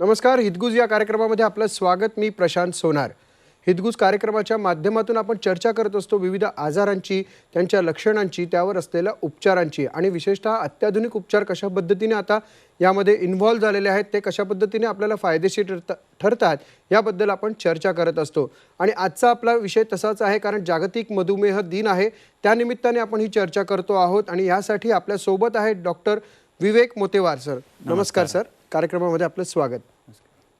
नमस्कार हितगुज या कार्यक्रमामध्ये आपलं स्वागत. मी प्रशांत सोनार. हितगुज कार्यक्रमाच्या माध्यमातून आपण चर्चा करत असतो विविध आजारांची त्यांच्या लक्षणांची त्यावर असलेल्या उपचारांची आणि विशेषतः अत्याधुनिक उपचार कशा पद्धतीने आता यामध्ये इन्व्हॉल्व झालेले आहेत ते कशा पद्धतीने आपल्याला फायदेशीर ठरता ठरतात याबद्दल आपण चर्चा करत असतो. आणि आजचा आपला विषय तसाच आहे कारण जागतिक मधुमेह दिन आहे त्यानिमित्ताने आपण ही चर्चा करतो आहोत. आणि यासाठी आपल्यासोबत आहेत डॉक्टर विवेक मोतेवार सर. नमस्कार. सर. कार्यक्रमामध्ये आपलं स्वागत.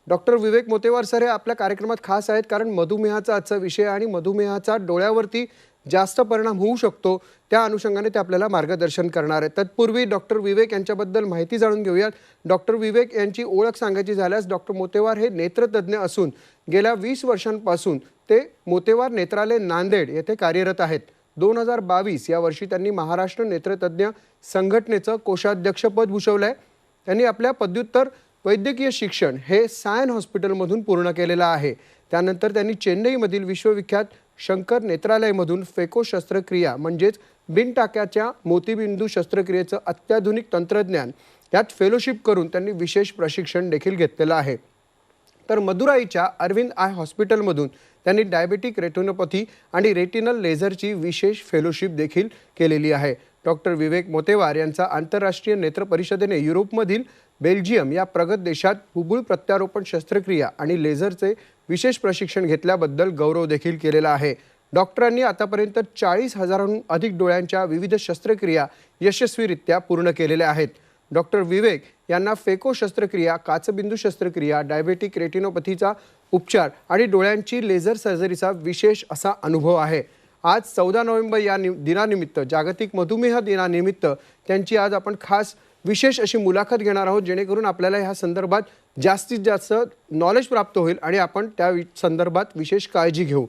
डॉक्टर विवेक मोतेवार सर हे आपल्या कार्यक्रमात खास आहेत कारण मधुमेहाचा आजचा विषय आणि मधुमेहाचा डोळ्यावरती जास्त परिणाम होऊ शकतो त्या अनुषंगाने ते आपल्याला मार्गदर्शन करणार आहेत. तत्पूर्वी डॉक्टर विवेक यांच्याबद्दल माहिती जाणून घेऊयात. डॉक्टर विवेक यांची ओळख सांगायची झाल्यास डॉक्टर मोतेवार हे नेत्रतज्ञ असून गेल्या वीस वर्षांपासून ते मोतेवार नेत्रालय नांदेड येथे कार्यरत आहेत. दोन हजार बावीस या वर्षी त्यांनी महाराष्ट्र नेत्रतज्ञ संघटनेचं कोषाध्यक्षपद भूषवलं आहे त्यांनी आपल्या पदव्युत्तर वैद्यकीय शिक्षण हे सायन हॉस्पिटलमधून पूर्ण केलेलं आहे. त्यानंतर त्यांनी चेन्नईमधील विश्वविख्यात शंकर नेत्रालयमधून फेको शस्त्रक्रिया म्हणजेच बिनटाक्याच्या मोतीबिंदू शस्त्रक्रियेचं अत्याधुनिक तंत्रज्ञान यात फेलोशिप करून त्यांनी विशेष प्रशिक्षण देखील घेतलेलं आहे. तर मदुराईच्या अरविंद आय हॉस्पिटलमधून त्यांनी डायबेटिक रेटिनोपॅथी आणि रेटिनल लेझरची विशेष फेलोशिप देखील केलेली आहे. डॉक्टर विवेक मोतेवार यांचा आंतरराष्ट्रीय नेत्र परिषदेने युरोपमधील बेल्जियम या प्रगत देशात हुबुळ प्रत्यारोपण शस्त्रक्रिया आणि लेझरचे विशेष प्रशिक्षण घेतल्याबद्दल गौरव देखील केलेला आहे. डॉक्टरांनी आतापर्यंत चाळीस हजारांहून अधिक डोळ्यांच्या विविध शस्त्रक्रिया यशस्वीरित्या पूर्ण केलेल्या आहेत. डॉक्टर विवेक यांना फेको शस्त्रक्रिया काचबिंदू शस्त्रक्रिया डायबेटिक रेटिनोपथीचा उपचार आणि डोळ्यांची लेझर सर्जरीचा विशेष असा अनुभव आहे. आज चौदा नोव्हेंबर या नि दिनानिमित्त जागतिक मधुमेह दिनानिमित्त त्यांची आज आपण खास विशेष अशी मुलाखत घेणार आहोत जेणेकरून आपल्याला ह्या संदर्भात जास्तीत जास्त नॉलेज प्राप्त होईल आणि आपण त्या संदर्भात विशेष काळजी घेऊ.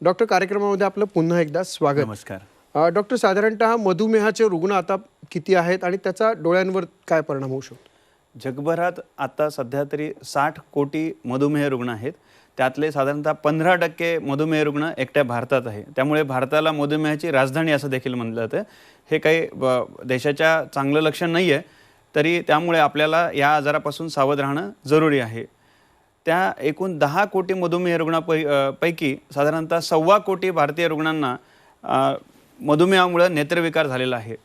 डॉक्टर कार्यक्रमामध्ये आपलं पुन्हा एकदा स्वागत. नमस्कार. डॉक्टर साधारणतः मधुमेहाचे रुग्ण आता किती आहेत आणि त्याचा डोळ्यांवर काय परिणाम होऊ शकतो? जगभरात आता सध्या तरी साठ कोटी मधुमेह रुग्ण आहेत. त्यातले साधारणतः पंधरा टक्के मधुमेह रुग्ण एकट्या भारतात आहे. त्यामुळे भारताला मधुमेहाची राजधानी असं देखील म्हणलं जातं. हे काही ब- देशाच्या चांगलं लक्षण नाही आहे तरी त्यामुळे आपल्याला या आजारापासून सावध राहणं जरुरी आहे. त्या एकूण दहा कोटी मधुमेह रुग्णापै पैकी साधारणतः सव्वा कोटी भारतीय रुग्णांना मधुमेहामुळं नेत्रविकार झालेला आहे.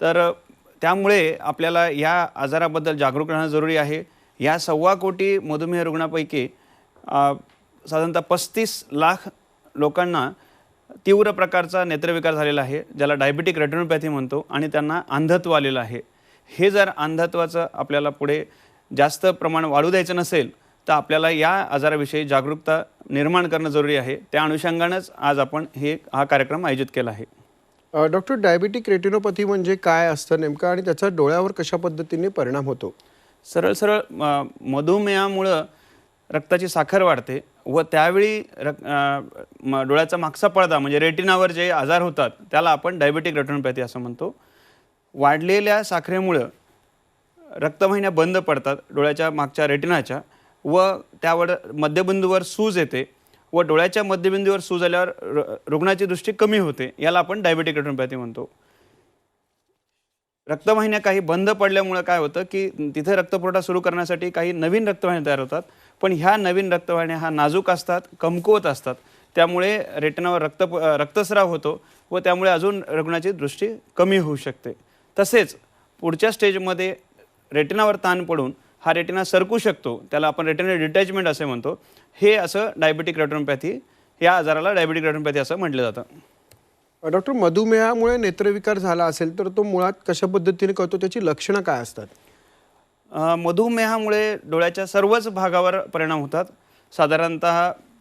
तर त्यामुळे आपल्याला या आजाराबद्दल जागरूक राहणं जरुरी आहे. या सव्वा कोटी मधुमेह रुग्णापैकी साधारणतः पस्तीस लाख लोकांना तीव्र प्रकारचा नेत्रविकार झालेला आहे ज्याला डायबिटिक रेटिनोपॅथी म्हणतो आणि त्यांना अंधत्व आलेलं आहे. हे जर अंधत्वाचं आपल्याला पुढे जास्त प्रमाण वाढू द्यायचं नसेल तर आपल्याला या आजाराविषयी जागरूकता निर्माण करणं जरुरी आहे. त्या अनुषंगानंच आज आपण हे हा कार्यक्रम आयोजित केला आहे. डॉक्टर डायबिटिक रेटिनोपॅथी म्हणजे काय असतं नेमकं आणि त्याचा डोळ्यावर कशा पद्धतीने परिणाम होतो? सरळ सरळ म, मधुमेहामुळं रक्ताची साखर वाढते व त्यावेळी रक म, डोळ्याचा मागचा पडदा म्हणजे रेटिनावर जे आजार होतात त्याला आपण डायबेटिक रेटिनोपॅथी असं म्हणतो. वाढलेल्या साखरेमुळं रक्तवाहिन्या बंद पडतात डोळ्याच्या मागच्या रेटिनाच्या व त्यावर मध्यबिंदूवर सूज येते व डोळ्याच्या मध्यबिंदूवर सूज आल्यावर र- रुग्णाची दृष्टी कमी होते याला आपण डायबेटिक रेटिनोपॅथी म्हणतो. रक्तवाहिन्या काही बंद पडल्यामुळं काय होतं की तिथे रक्तपुरवठा सुरू करण्यासाठी काही नवीन रक्तवाहिन्या तयार होतात. पण ह्या नवीन रक्तवाहिन्या हा नाजूक असतात कमकुवत असतात. त्यामुळे रेटनावर रक्त रक्तस्राव होतो व त्यामुळे अजून रुग्णाची दृष्टी कमी होऊ शकते. तसेच पुढच्या स्टेजमध्ये रेटिनावर ताण पडून हा रेटिना सरकू शकतो. त्याला आपण रेटिनल डिटॅचमेंट असे म्हणतो. हे असं डायबेटिक रेटिनोपॅथी या आजाराला डायबेटिक रेटिनोपॅथी असं म्हटलं जातं. डॉक्टर मधुमेहामुळे नेत्रविकार झाला असेल तर तो मुळात कशा पद्धतीने कळतो? त्याची लक्षणं काय असतात? मधुमेहामुळे डोळ्याच्या सर्वच भागावर परिणाम होतात. साधारणत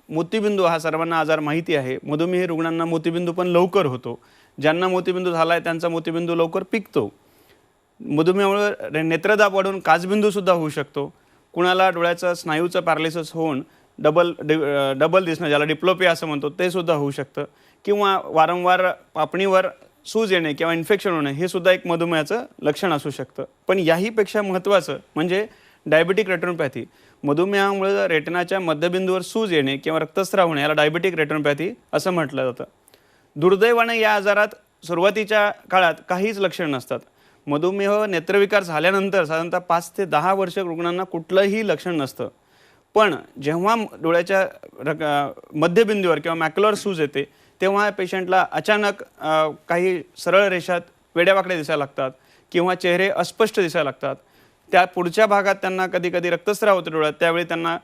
मोतीबिंदू हा सर्वांना आजार माहिती आहे. मधुमेही रुग्णांना मोतीबिंदू पण लवकर होतो. ज्यांना मोतीबिंदू झाला आहे त्यांचा मोतीबिंदू लवकर पिकतो. मधुमेहामुळे नेत्रदाब वाढून काचबिंदूसुद्धा होऊ शकतो. कुणाला डोळ्याचं स्नायूचं पॅरालिसिस होऊन डबल डि डबल दिसणं ज्याला डिप्लोपिया असं म्हणतो ते सुद्धा होऊ शकतं. किंवा वारंवार पापणीवर सूज येणे किंवा इन्फेक्शन होणे हे सुद्धा एक मधुमेहाचं लक्षण असू शकतं. पण याहीपेक्षा महत्त्वाचं म्हणजे डायबेटिक रेटनोपॅथी मधुमेहामुळे रेटनाच्या मध्यबिंदूवर सूज येणे किंवा रक्तस्राव होणे याला डायबेटिक रेटनोपॅथी असं म्हटलं जातं. दुर्दैवाने या आजारात सुरुवातीच्या काळात काहीच लक्षण नसतात. मधुमेह नेत्रविकार झाल्यानंतर साधारणतः पाच ते दहा वर्ष रुग्णांना कुठलंही लक्षण नसतं. पण जेव्हा डोळ्याच्या रक मध्यबिंदूवर किंवा मॅक्युलर सूज येते तेव्हा पेशंटला अचानक काही सरळ रेषात वेड्यावाकड्या दिसायला लागतात किंवा चेहरे अस्पष्ट दिसायला लागतात. त्या पुढच्या भागात त्यांना कधी कधी रक्तस्राव होतो डोळ्यात त्यावेळी त्यांना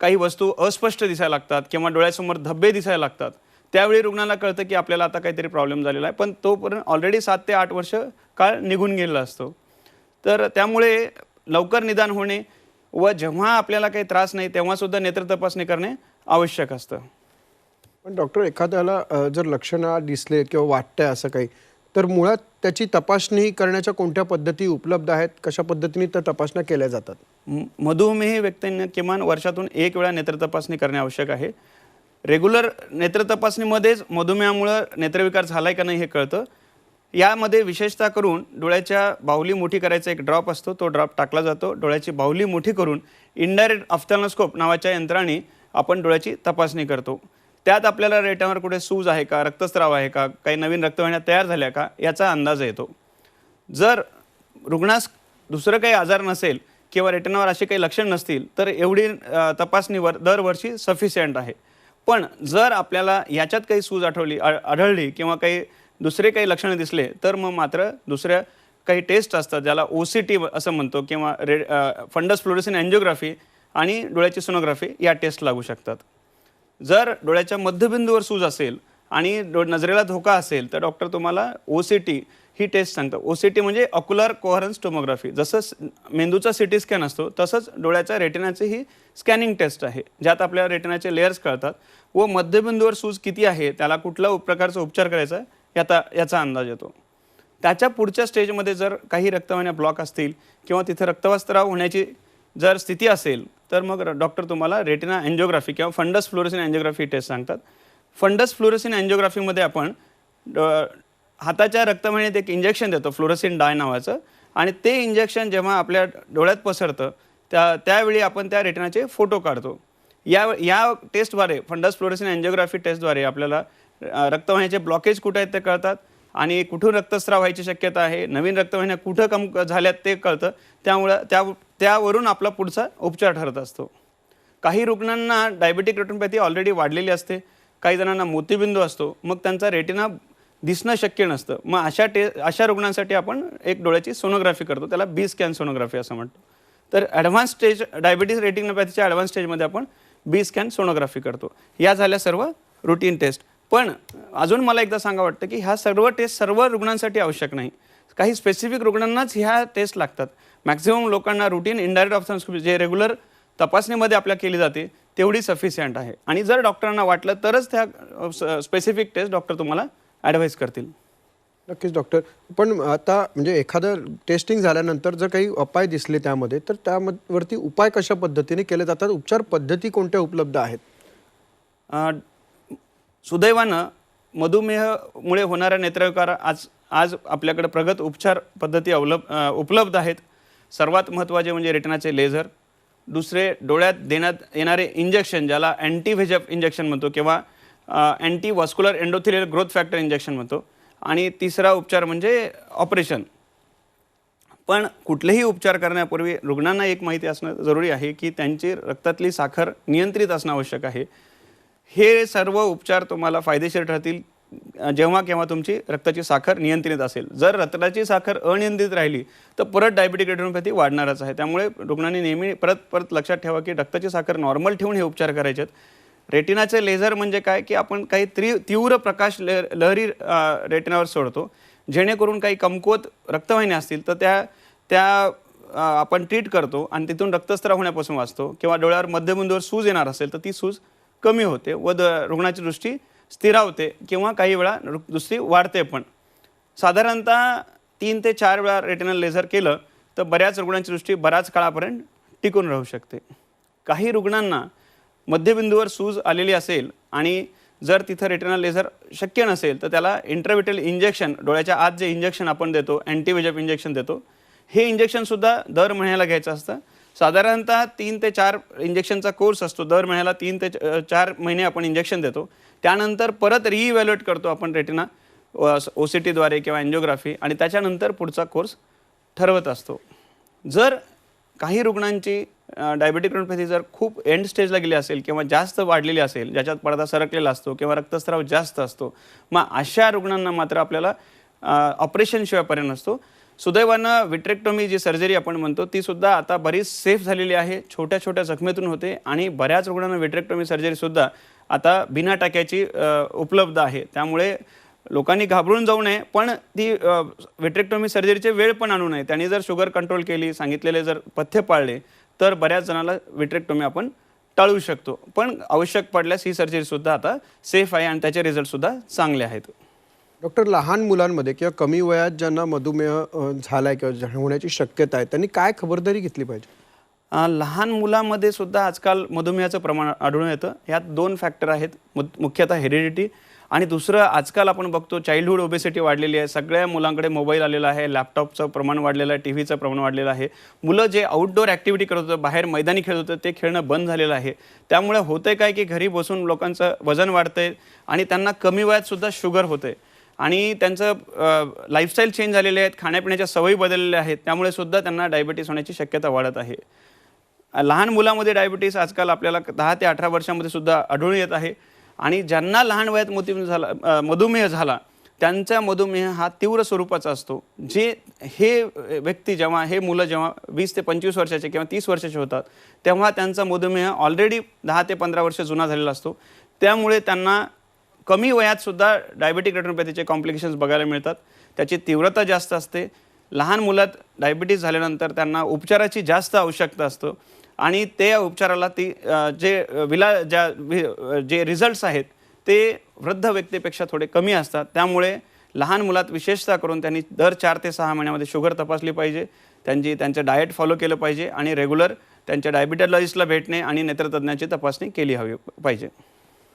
काही वस्तू अस्पष्ट दिसायला लागतात किंवा डोळ्यासमोर धब्बे दिसायला लागतात. त्यावेळी रुग्णाला कळतं की आपल्याला आता काहीतरी प्रॉब्लेम झालेला आहे पण तोपर्यंत ऑलरेडी सात ते आठ वर्ष काळ निघून गेलेला असतो. तर त्यामुळे लवकर निदान होणे व जेव्हा आपल्याला काही त्रास नाही तेव्हा सुद्धा नेत्र तपासणी करणे आवश्यक असतं. पण डॉक्टर एखाद्याला जर लक्षणं दिसले किंवा वाटतंय असं काही तर मुळात त्याची तपासणी करण्याच्या कोणत्या पद्धती उपलब्ध आहेत? कशा पद्धतीने त्या तपासण्या केल्या जातात? मधुमेही व्यक्तींनी किमान वर्षातून एक वेळा नेत्र तपासणी करणे आवश्यक आहे. रेग्युलर नेत्र तपासणीमध्येच मधुमेहामुळं नेत्रविकार झालाय का नाही हे कळतं. यामध्ये विशेषतः करून डोळ्याच्या बाहुली मोठी करायचा एक ड्रॉप असतो तो ड्रॉप टाकला जातो. डोळ्याची बाहुली मोठी करून इनडायरेक्ट अफ्थॅनोस्कोप नावाच्या यंत्राने आपण डोळ्याची तपासणी करतो. त्यात आपल्याला रेटावर कुठे सूज आहे का रक्तस्राव आहे का काही नवीन रक्तवाहिन्या तयार झाल्या का याचा अंदाज येतो. जर रुग्णास दुसरं काही आजार नसेल किंवा रेटनावर असे काही लक्षण नसतील तर एवढी तपासणीवर दरवर्षी सफिशियंट आहे. पण जर आपल्याला याच्यात काही सूज आठवली आ- आढळली किंवा काही दुसरे काही लक्षणं दिसले तर मग मात्र दुसऱ्या काही टेस्ट असतात ज्याला ओ सी टी असं म्हणतो किंवा रे फंडस फ्लोरेसिन अँजिओग्राफी आणि डोळ्याची सोनोग्राफी या टेस्ट लागू शकतात. जर डोळ्याच्या मध्यबिंदूवर सूज असेल आणि डो नजरेला धोका असेल तर डॉक्टर तुम्हाला ओ सी टी ही टेस्ट सांगतं. ओ सी टी म्हणजे ऑक्युलर कोहरन्स टोमोग्राफी. जसं मेंदूचा सी टी स्कॅन असतो तसंच डोळ्याच्या रेटिनाची ही स्कॅनिंग टेस्ट आहे ज्यात आपल्या रेटिनाचे लेयर्स कळतात व मध्यबिंदूवर सूज किती आहे त्याला कुठला प्रकारचा उपचार करायचा आहे याचा याचा अंदाज येतो. त्याच्या पुढच्या स्टेजमध्ये जर काही रक्तवाहिन्या ब्लॉक असतील किंवा तिथे रक्तवास्त्राव होण्याची जर स्थिती असेल तर मग डॉक्टर तुम्हाला रेटिना अँजिओग्राफी किंवा फंडस फ्लोरेसिन अँजिओग्राफी टेस्ट सांगतात. फंडस फ्लोरेसिन अँजिओग्राफीमध्ये आपण ड- हाताच्या रक्तवाहिनीत एक इंजेक्शन देतो फ्लोरेसिन डाय नावाचं आणि ते इंजेक्शन जेव्हा आपल्या डोळ्यात पसरतं त्या त्यावेळी आपण त्या रेटिनाचे फोटो काढतो. या या टेस्टद्वारे फंडस फ्लोरेसिन अँजिओग्राफी टेस्टद्वारे आपल्याला रक्तवाहिन्याचे ब्लॉकेज कुठे आहेत ते कळतात. आणि कुठून रक्तस्राव व्हायची शक्यता आहे नवीन रक्तवाहिन्या कुठं कम झाल्यात ते कळतं. त्यामुळं त्या त्यावरून आपला पुढचा उपचार ठरत असतो. काही रुग्णांना डायबेटिक रेटिनोपॅथी ऑलरेडी वाढलेली असते. काही जणांना मोतीबिंदू असतो. मग त्यांचा रेटिना दिसणं शक्य नसतं. मग अशा टे अशा रुग्णांसाठी आपण एक डोळ्याची सोनोग्राफी करतो. त्याला बी स्कॅन सोनोग्राफी असं म्हणतो. तर ॲडव्हान्स स्टेज डायबिटीस रेटिनोपॅथीच्या ॲडव्हान्स स्टेजमध्ये आपण बी स्कॅन सोनोग्राफी करतो. या झाल्या सर्व रुटीन टेस्ट पण अजून मला एकदा सांगा वाटतं की ह्या सर्व टेस्ट सर्व रुग्णांसाठी आवश्यक नाही. काही स्पेसिफिक रुग्णांनाच ह्या टेस्ट लागतात. मॅक्झिमम लोकांना रुटीन इनडायरेक्ट ऑप्शन्स जे रेग्युलर तपासणीमध्ये आपल्या केली जाते तेवढी सफिशियंट आहे. आणि जर डॉक्टरांना वाटलं तरच त्या स्पेसिफिक टेस्ट डॉक्टर तुम्हाला ॲडवाईस करतील. नक्कीच डॉक्टर पण आता म्हणजे एखादं टेस्टिंग झाल्यानंतर जर काही अपाय दिसले त्यामध्ये तर त्यावरती उपाय कशा पद्धतीने केले जातात? उपचार पद्धती कोणत्या उपलब्ध आहेत? सुदैवानं मधुमेहमुळे होणाऱ्या नेत्रविकार आज आज आपल्याकडे प्रगत उपचार पद्धती अवलब उपलब्ध आहेत. सर्वात महत्त्वाचे म्हणजे रेटनाचे लेझर. दुसरे डोळ्यात देण्यात येणारे इंजेक्शन ज्याला अँटी व्हेजफ इंजेक्शन म्हणतो किंवा anti vascular endothelial growth factor injection म्हणतो. आणि तिसरा उपचार म्हणजे ऑपरेशन पण कुठलेही उपचार करण्यापूर्वी रुग्णांना एक माहिती असणं जरुरी आहे की त्यांची रक्तातली साखर नियंत्रित असणं आवश्यक आहे. हे सर्व उपचार तुम्हाला फायदेशीर ठरतील. जेव्हा केव्हा तुमची रक्ताची साखर नियंत्रित असेल. जर रक्ताची साखर अनियंत्रित राहिली तर परत डायबिटिक रेटिनोपॅथी वाढणारच आहे. त्यामुळे रुग्णांनी नेहमी परत परत लक्षात ठेवा की रक्ताची साखर नॉर्मल ठेवून हे उपचार करायचे आहेत रेटिनाचे लेझर म्हणजे काय? की आपण काही त्रि तीव्र प्रकाश ल लहरी रेटिनावर सोडतो. जेणेकरून काही कमकुवत रक्तवाहिन्या असतील तर त्या त्या आपण ट्रीट करतो आणि तिथून रक्तस्त्राव होण्यापासून वाचतो. किंवा डोळ्यावर मध्यबिंदूवर सूज येणार असेल तर ती सूज कमी होते व द रुग्णाची दृष्टी स्थिरावते किंवा काही वेळा दृष्टी वाढते पण. साधारणतः तीन ते चार वेळा रेटिनल लेझर केलं तर बऱ्याच रुग्णांची दृष्टी बऱ्याच काळापर्यंत टिकून राहू शकते. काही रुग्णांना मध्यबिंदूवर सूज आलेली असेल आणि जर तिथं रेटिनल लेझर शक्य नसेल तर त्याला इंट्राविटल इंजेक्शन डोळ्याच्या आत जे इंजेक्शन आपण देतो अँटीविजप इंजेक्शन देतो हे इंजेक्शनसुद्धा दर महिन्याला घ्यायचं असतं. साधारणतः तीन ते चार इंजेक्शनचा कोर्स असतो. दर महिन्याला तीन ते च- चार महिने आपण इंजेक्शन देतो. त्यानंतर परत रिइव्हॅल्युएट करतो आपण रेटिना ओ सी टीद्वारे किंवा एन्जिओग्राफी आणि त्याच्यानंतर पुढचा कोर्स ठरवत असतो. जर काही रुग्णांची डायबेटिक रेटिनोपॅथी जर खूप एंड स्टेजला गेली असेल किंवा जास्त वाढलेली असेल ज्याच्यात पडदा सरकलेला असतो किंवा रक्तस्राव जास्त असतो मग अशा रुग्णांना मात्र आपल्याला ऑपरेशनशिवाय पर्याय नसतो. सुदैवानं विट्रेक्टोमी जी सर्जरी आपण म्हणतो ती सुद्धा आता बरीच सेफ झालेली आहे. छोट्या छोट्या जखमेतून होते आणि बऱ्याच रुग्णांना विट्रेक्टोमी सर्जरीसुद्धा आता बिना टाक्याची उपलब्ध आहे. त्यामुळे लोकांनी घाबरून जाऊ नये पण ती विट्रेक्टोमी सर्जरीचे वेळ पण आणू नये. त्यांनी जर शुगर कंट्रोल केली सांगितलेले जर पथ्य पाळले तर बऱ्याच जणाला विट्रेक्टोमी आपण टाळू शकतो. पण आवश्यक पडल्यास ही सर्जरीसुद्धा आता सेफ आहे आणि त्याचे रिझल्टसुद्धा चांगले आहेत. डॉक्टर लहान मुलांमध्ये किंवा कमी वयात ज्यांना मधुमेह झालाय किंवा होण्याची शक्यता आहे त्यांनी काय खबरदारी घेतली पाहिजे? लहान मुलामध्ये सुद्धा आजकाल मधुमेहाचं प्रमाण आढळून येतं. यात दोन फॅक्टर आहेत मुख्यतः हेरिडिटी आणि दुसरं आजकाल आपण बघतो चाइल्डहुड ओबेसिटी वाढलेली आहे. सगळ्या मुलांकडे मोबाईल आलेला आहे लॅपटॉपचं प्रमाण वाढलेलं आहे टी व्हीचं प्रमाण वाढलेलं आहे. मुलं जे आउटडोअर ॲक्टिव्हिटी करत होतं बाहेर मैदानी खेळत होतं ते खेळणं बंद झालेलं आहे. त्यामुळे होतं काय की घरी बसून लोकांचं वजन वाढतंय आणि त्यांना कमी वयात सुद्धा शुगर होते आणि त्यांचं लाईफस्टाईल चेंज झालेले आहेत खाण्यापिण्याच्या सवयी बदललेल्या आहेत त्यामुळे सुद्धा त्यांना डायबिटीस होण्याची शक्यता वाढत आहे. लहान मुलामध्ये डायबिटीस आजकाल आपल्याला दहा ते अठरा वर्षामध्ये सुद्धा आढळून येत आहे. आणि ज्यांना लहान वयात मोती झाला मधुमेह झाला त्यांचा मधुमेह हा तीव्र स्वरूपाचा असतो. जे हे व्यक्ती जेव्हा हे मुलं जेव्हा वीस ते पंचवीस वर्षाचे किंवा तीस वर्षाचे होतात तेव्हा त्यांचा मधुमेह ऑलरेडी दहा ते पंधरा वर्ष जुना झालेला असतो. त्यामुळे त्यांना कमी वयातसुद्धा डायबेटिक रेटिनोपॅथीचे कॉम्प्लिकेशन्स बघायला मिळतात. त्याची तीव्रता जास्त असते. लहान मुलात डायबिटीस झाल्यानंतर त्यांना उपचाराची जास्त आवश्यकता असतो. आणि त्या उपचाराला ती जे विला ज्या जे रिझल्ट्स आहेत ते वृद्ध व्यक्तीपेक्षा थोडे कमी असतात. त्यामुळे लहान मुलात विशेषतः करून त्यांनी दर चार ते सहा महिन्यामध्ये शुगर तपासली पाहिजे. त्यांची त्यांचं डाएट फॉलो केलं पाहिजे आणि रेग्युलर त्यांच्या डायबिटॉलॉजिस्टला भेटणे आणि नेत्रतज्ञाची तपासणी केली हवी पाहिजे.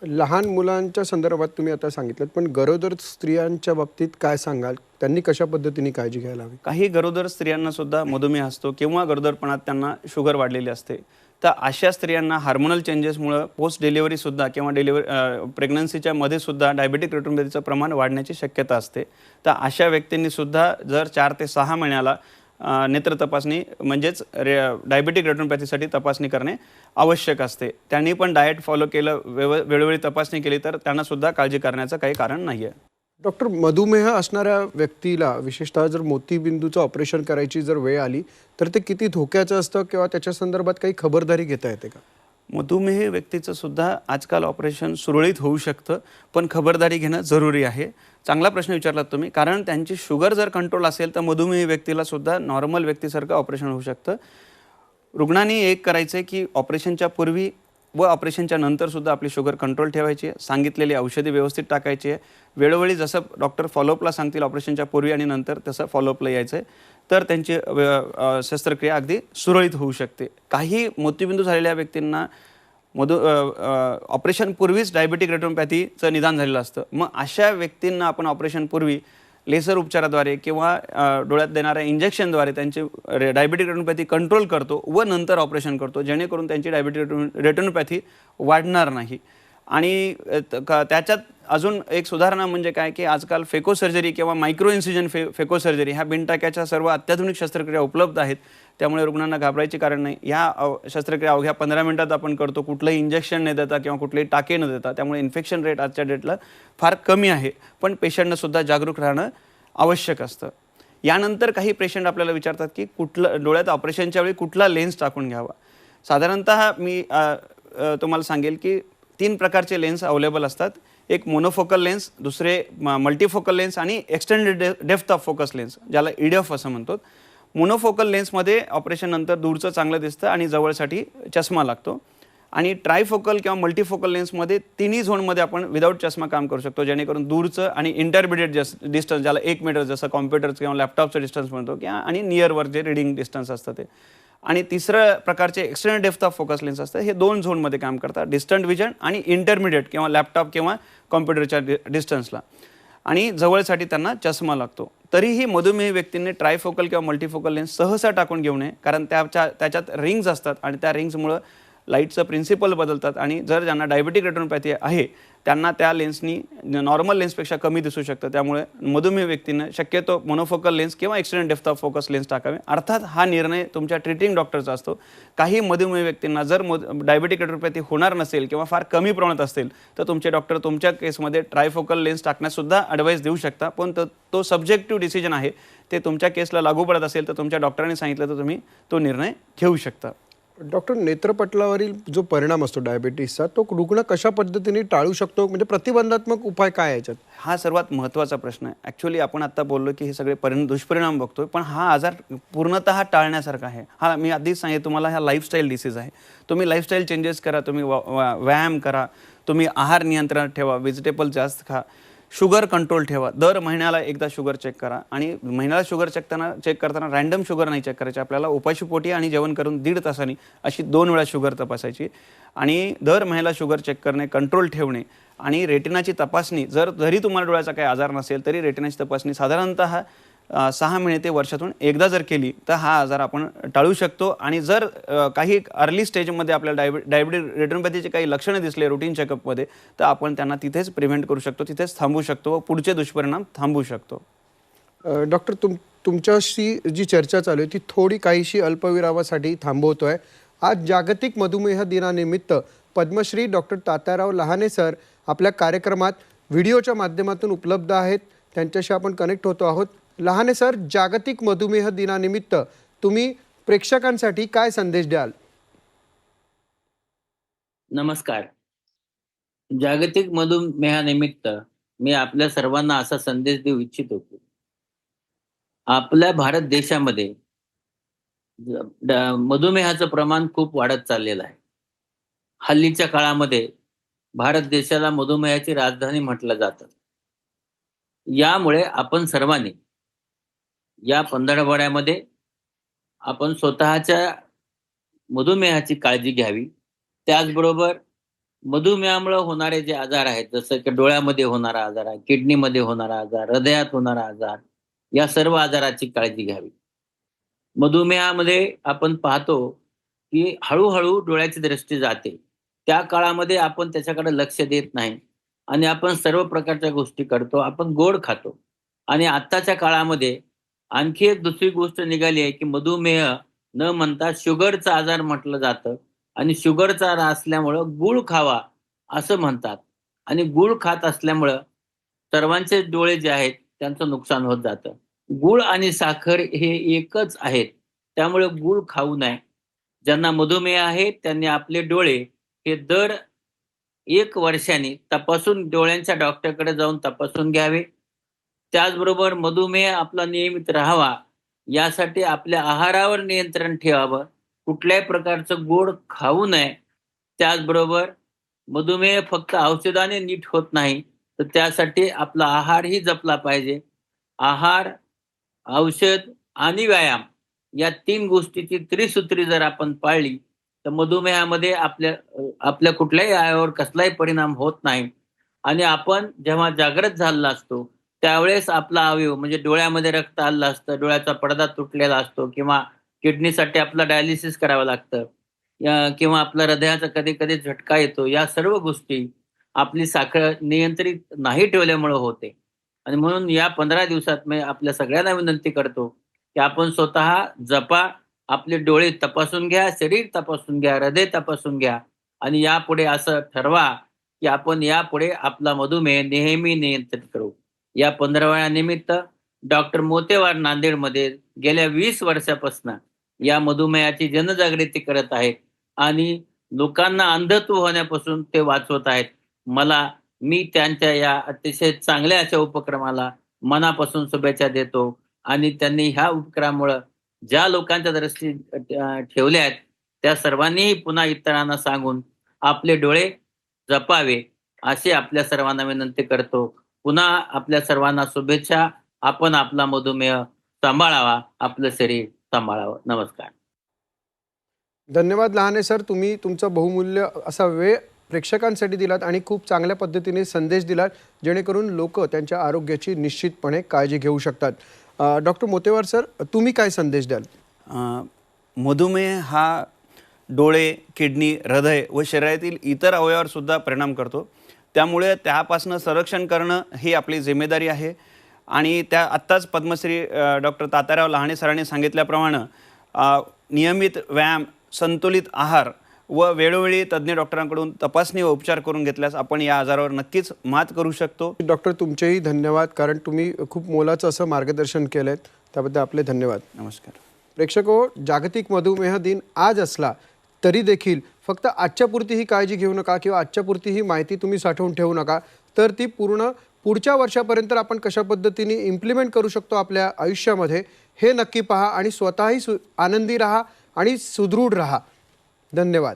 लहान मुलांच्या संदर्भात तुम्ही आता सांगितलं पण गरोदर स्त्रियांच्या बाबतीत काय सांगाल? त्यांनी कशा पद्धतीने काळजी घ्यायला हवी? काही गरोदर स्त्रियांना सुद्धा मधुमेह असतो किंवा गरोदरपणात त्यांना शुगर वाढलेली असते. तर अशा स्त्रियांना हार्मोनल चेंजेसमुळं पोस्ट डिलिव्हरीसुद्धा किंवा डिलिव्हरी प्रेग्नन्सीच्या मध्ये सुद्धा डायबेटिक रेटिनोपॅथीचं प्रमाण वाढण्याची शक्यता असते. तर अशा व्यक्तींनी सुद्धा जर चार ते सहा महिन्याला नेत्र तपासणी म्हणजेच रे डायबेटिक रेटोनपॅथीसाठी तपासणी करणे आवश्यक असते. त्यांनी पण डाएट फॉलो केलं वेव वेळोवेळी तपासणी केली तर त्यांनासुद्धा काळजी करण्याचं काही कारण नाही आहे डॉक्टर मधुमेह असणाऱ्या व्यक्तीला विशेषतः जर मोतीबिंदूचं ऑपरेशन करायची जर वेळ आली तर ते किती धोक्याचं असतं किंवा त्याच्या संदर्भात काही खबरदारी घेता येते का? मधुमेह व्यक्तीचं सुद्धा आजकाल ऑपरेशन सुरळीत होऊ शकतं पण खबरदारी घेणं जरुरी आहे. चांगला प्रश्न विचारलात तुम्ही. कारण त्यांची शुगर जर कंट्रोल असेल तर मधुमेह व्यक्तीला सुद्धा नॉर्मल व्यक्तीसारखं ऑपरेशन होऊ शकतं. रुग्णांनी एक करायचं आहे की ऑपरेशनच्या पूर्वी व ऑपरेशनच्या नंतरसुद्धा आपली शुगर कंट्रोल ठेवायची. आहे सांगितलेली औषधी व्यवस्थित टाकायची. आहे वेळोवेळी जसं डॉक्टर फॉलोअपला सांगतील ऑपरेशनच्या पूर्वी आणि नंतर तसं फॉलोअपला यायचं आहे तर त्यांची शस्त्रक्रिया अगदी सुरळीत होऊ शकते. काही मोतीबिंदू झालेल्या व्यक्तींना मधु ऑपरेशनपूर्वीच डायबेटिक रेटिनोपॅथीचं निदान झालेलं असतं. मग अशा व्यक्तींना आपण ऑपरेशनपूर्वी लेसर उपचाराद्वारे किंवा डोळ्यात देणाऱ्या इंजेक्शनद्वारे त्यांची रे डायबेटिक रेटोनोपॅथी कंट्रोल करतो व नंतर ऑपरेशन करतो जेणेकरून त्यांची डायबेटिक रेटोनोपॅथी वाढणार नाही. आणि त- त्याच्यात अजून एक सुधारणा म्हणजे काय की आजकाल फेको सर्जरी किंवा मायक्रो इन्सिजन फे फेको सर्जरी ह्या बिनटाक्याच्या सर्व अत्याधुनिक शस्त्रक्रिया उपलब्ध आहेत. त्यामुळे रुग्णांना घाबरायचे कारण नाही. ह्या शस्त्रक्रिया अवघ्या पंधरा मिनिटात आपण करतो. कुठलंही इंजेक्शन न देता किंवा कुठलेही टाके न देता. त्यामुळे इन्फेक्शन रेट आजच्या डेटला फार कमी आहे. पण पेशंटनंसुद्धा जागरूक राहणं आवश्यक असतं. यानंतर काही पेशंट आपल्याला विचारतात की कुठलं डोळ्यात ऑपरेशनच्या वेळी कुठला लेन्स टाकून घ्यावा? साधारणतः मी तुम्हाला सांगेल की तीन प्रकारचे लेन्स अवेलेबल असतात. एक मोनोफोकल लेन्स दुसरे मल्टीफोकल लेन्स आणि extended depth of focus lens ज्याला इडफ असं म्हणतो मोनोफोकल लेन्समध्ये ऑपरेशननंतर दूरचं चांगलं दिसतं आणि जवळसाठी चष्मा लागतो. आणि ट्रायफोकल किंवा मल्टीफोकल लेन्समध्ये तिन्ही झोनमध्ये आपण विदाऊट चष्मा काम करू शकतो जेणेकरून दूरचं आणि इंटरमिडिएट जस डिस्टन्स ज्याला एक मीटर जसं कॉम्प्युटरचं किंवा लॅपटॉपचं डिस्टन्स म्हणतो किंवा आणि नियरवर जे रिडिंग डिस्टन्स असतं ते. आणि तिसरं प्रकारचे external depth of focus lens असतं. हे दोन झोनमध्ये काम करतात. डिस्टंट विजन आणि इंटरमिडिएट किंवा लॅपटॉप किंवा कॉम्प्युटरच्या डिस्टन्सला आणि जवळसाठी त्यांना चष्मा लागतो. तरीही मधुमेह व्यक्तींनी ट्रायफोकल किंवा मल्टीफोकल लेन्स सहसा टाकून घेऊ नये कारण त्याच्या त्याच्यात रिंग्ज असतात आणि त्या रिंग्समुळं लाईटचं प्रिन्सिपल बदलतात आणि जर ज्यांना डायबेटिक रेटोनोपॅथी आहे त्यांना त्या लेन्सनी नॉर्मल लेन्सपेक्षा कमी दिसू शकतं. त्यामुळे मधुमेह व्यक्तीनं शक्यतो मोनोफोकल लेन्स किंवा extended depth of focus lens टाकावे. अर्थात हा निर्णय तुमच्या ट्रीटिंग डॉक्टरचा असतो. काही मधुमेह व्यक्तींना जर डायबेटिक रेटिनोपॅथी होणार नसेल किंवा फार कमी प्रमाणात असेल तर तुमचे डॉक्टर तुमच्या केसमध्ये ट्रायफोकल लेन्स टाकण्यासुद्धा ॲडवाईस देऊ शकता. पण तो तो सब्जेक्टिव्ह डिसिजन आहे ते तुमच्या केसला लागू पडत असेल तर तुमच्या डॉक्टरांनी सांगितलं तर तुम्ही तो निर्णय घेऊ शकता. डॉक्टर नेत्रपटलावरील जो परिणाम असतो डायबिटीसचा तो रुग्ण कशा पद्धतीने टाळू शकतो? म्हणजे प्रतिबंधात्मक उपाय काय याच्यात? हा सर्वात महत्त्वाचा प्रश्न आहे. ॲक्च्युली आपण आत्ता बोललो की हे सगळे परिणाम दुष्परिणाम बघतोय पण हा आजार पूर्णतः टाळण्यासारखा आहे. हा मी आधीच सांगितलं तुम्हाला हा लाईफस्टाईल डिसीज आहे. तुम्ही लाईफस्टाईल चेंजेस करा तुम्ही वा- वा- व्यायाम करा तुम्ही आहार नियंत्रणात ठेवा व्हेजिटेबल जास्त खा शुगर कंट्रोल ठेवा. दर महिन्याला एकदा शुगर चेक करा. आणि महिन्याला शुगर चेक करताना चेक करताना रॅन्डम शुगर नाही चेक करायची. आपल्याला उपाशीपोटी आणि जेवण करून दीड तासांनी अशी दोन वेळा शुगर तपासायची. आणि दर महिन्याला शुगर चेक करणे कंट्रोल ठेवणे आणि रेटिनाची तपासणी. जर जरी तुम्हाला डोळ्याचा काही आजार नसेल तरी रेटिनाची तपासणी साधारणतः सहा महिने ते वर्षातून एकदा जर केली तर हा आजार आपण टाळू शकतो. आणि जर काही अर्ली स्टेजमध्ये आपल्याला डायबे डायबिटीज रेटिनोपॅथीचे काही लक्षणं दिसले रुटीन चेकअपमध्ये तर आपण त्यांना तिथेच प्रिव्हेंट करू शकतो तिथेच थांबू शकतो व पुढचे दुष्परिणाम थांबू शकतो. डॉक्टर तुम तुमच्याशी जी चर्चा चालू आहे ती थोडी काहीशी अल्पविरामासाठी थांबवतो आहे आज जागतिक मधुमेह दिनानिमित्त पद्मश्री डॉक्टर तात्याराव लहाने सर आपल्या कार्यक्रमात व्हिडिओच्या माध्यमातून उपलब्ध आहेत. त्यांच्याशी आपण कनेक्ट होतो आहोत. लहाने सर जागतिक मधुमेह दिनानिमित्त तुम्ही प्रेक्षकांसाठी काय संदेश द्याल? नमस्कार. जागतिक मधुमेहानिमित्त मी आपल्या सर्वांना असा संदेश देऊ इच्छितो की आपल्या भारत देशामध्ये मधुमेहाचं प्रमाण खूप वाढत चाललेलं आहे. हल्लीच्या काळामध्ये भारत देशाला मधुमेहाची राजधानी म्हटलं जातं. यामुळे आपण सर्वांनी या पंधरवड्यामध्ये आपण स्वतःच्या मधुमेहाची काळजी घ्यावी. त्याचबरोबर मधुमेहामुळे होणारे जे आजार आहेत जसं की डोळ्यामध्ये होणारा आजार आहे किडनीमध्ये होणारा आजार हृदयात होणारा आजार या सर्व आजाराची काळजी घ्यावी. मधुमेहामध्ये आपण पाहतो की हळूहळू डोळ्याची दृष्टी जाते. त्या काळामध्ये आपण त्याच्याकडे लक्ष देत नाही आणि आपण सर्व प्रकारच्या गोष्टी करतो. आपण गोड खातो. आणि आत्ताच्या काळामध्ये आणखी एक दुसरी गोष्ट निघाली आहे की मधुमेह न म्हणता शुगरचा आजार म्हटलं जातं. आणि शुगरचा आजार असल्यामुळं गुळ खावा असं म्हणतात. आणि गुळ खात असल्यामुळं सर्वांचे डोळे जे आहेत त्यांचं नुकसान होत जातं. गुळ आणि साखर हे एकच आहेत. त्यामुळे गुळ खाऊ नये. ज्यांना मधुमेह आहे त्यांनी आपले डोळे हे दर एक वर्षाने तपासून डोळ्यांच्या डॉक्टरकडे जाऊन तपासून घ्यावे. त्याचबरोबर मधुमेह आपला नियमित राहावा यासाठी आपल्या आहारावर नियंत्रण ठेवावं कुठल्याही प्रकारचं गोड खाऊ नये. त्याचबरोबर मधुमेह फक्त औषधाने नीट होत नाही तर त्यासाठी आपला आहारही जपला पाहिजे. आहार औषध आणि व्यायाम या तीन गोष्टीची त्रिसूत्री जर आपण पाळली तर मधुमेहामध्ये आपल्या आपल्या कुठल्याही आयावर कसलाही परिणाम होत नाही. आणि आपण जेव्हा जागृत झालेला असतो त्यावेळेस आपला अवयव म्हणजे डोळ्यामध्ये रक्त आलं असतं डोळ्याचा पडदा तुटलेला असतो किंवा किडनीसाठी आपला डायलिसिस करावं लागतं किंवा आपल्या हृदयाचा कधी कधी झटका येतो या सर्व गोष्टी आपली साखर नियंत्रित नाही ठेवल्यामुळे होते. आणि म्हणून या पंधरा दिवसात मी आपल्या सगळ्यांना विनंती करतो की आपण स्वतः जपा आपले डोळे तपासून घ्या शरीर तपासून घ्या हृदय तपासून घ्या आणि यापुढे असं ठरवा की आपण यापुढे आपला मधुमेह नेहमी नियंत्रित करू. या पंधरवड्यानिमित्त डॉक्टर मोतेवार नांदेडमध्ये गेल्या वीस वर्षापासून या मधुमेहाची जनजागृती करत आहेत आणि लोकांना अंधत्व होण्यापासून ते वाचवत आहेत. मला मी त्यांच्या या अतिशय चांगल्या अशा उपक्रमाला मनापासून शुभेच्छा देतो आणि त्यांनी ह्या उपक्रमामुळं ज्या लोकांच्या दृष्टी ठेवल्या आहेत त्या सर्वांनीही पुन्हा इतरांना सांगून आपले डोळे जपावे अशी आपल्या सर्वांना विनंती करतो. पुन्हा आपल्या सर्वांना शुभेच्छा. आपण आपला मधुमेह सांभाळावा आपलं शरीर सांभाळावं. नमस्कार. धन्यवाद लहाने सर तुम्ही तुमचा बहुमूल्य असा वेळ प्रेक्षकांसाठी दिलात आणि खूप चांगल्या पद्धतीने संदेश दिलात जेणेकरून लोक त्यांच्या आरोग्याची निश्चितपणे काळजी घेऊ शकतात. डॉक्टर मोतेवार सर तुम्ही काय संदेश द्याल? अ, मधुमेह हा डोळे किडनी हृदय व शरीरातील इतर अवयवावर सुद्धा परिणाम करतो. त्यामुळे त्यापासून संरक्षण करणं ही आपली जिम्मेदारी आहे. आणि त्या आत्ताच पद्मश्री डॉक्टर तात्याराव लहाणे सरांनी सांगितल्याप्रमाणे नियमित व्यायाम संतुलित आहार व वेळोवेळी तज्ज्ञ डॉक्टरांकडून तपासणी व उपचार करून घेतल्यास आपण या आजारावर नक्कीच मात करू शकतो. डॉक्टर तुमचेही धन्यवाद कारण तुम्ही खूप मोलाचं असं मार्गदर्शन केलं आहे त्याबद्दल आपले धन्यवाद. नमस्कार. प्रेक्षको जागतिक मधुमेह दिन आज असला तरी देखील फक्त आजच्यापुरती ही काळजी घेऊ नका किंवा आजच्यापुरती ही माहिती तुम्ही साठवून ठेवू नका. तर ती पूर्ण पुढच्या वर्षापर्यंत आपण कशा पद्धतीने इम्प्लिमेंट करू शकतो आपल्या आयुष्यामध्ये हे नक्की पहा आणि स्वतःही सु आनंदी राहा आणि सुदृढ राहा. धन्यवाद.